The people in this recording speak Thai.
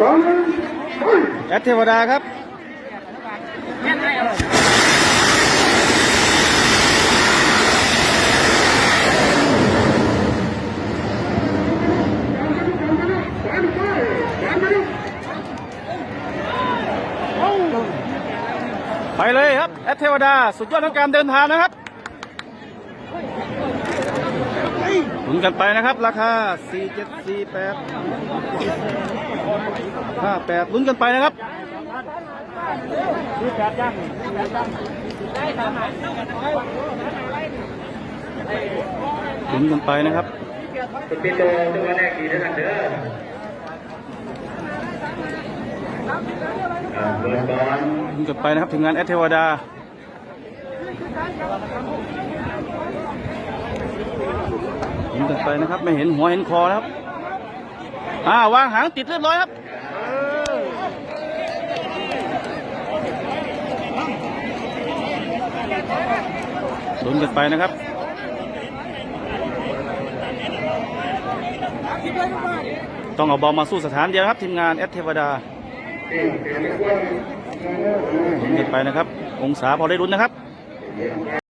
สองหนึ่งแอดเทวดาครับไปเลยครับแอดเทวดา สุดยอดของการเดินทางนะครับ หมุนกันไปนะครับ ราคา 4748 58ลุ้นกันไปนะครับลุ้นกันไปนะครับคุณพี่โตตัวแรกดีด้วยกันเด้ออ่าเบิร์ดบอลลุ้นกันไปนะครับถึงงานแอดเทวดา ลุ้นกันไปนะครับ ไม่เห็นหัวเห็นคอนะครับอ่าวางหางติดเรียบร้อยครับลุ้นกันไปนะครับต้องเอาบอลมาสู้สถานเดียวครับทีมงานแอดเทวดาลุ้นกันไปนะครับ องศาพอได้ลุ้นนะครับ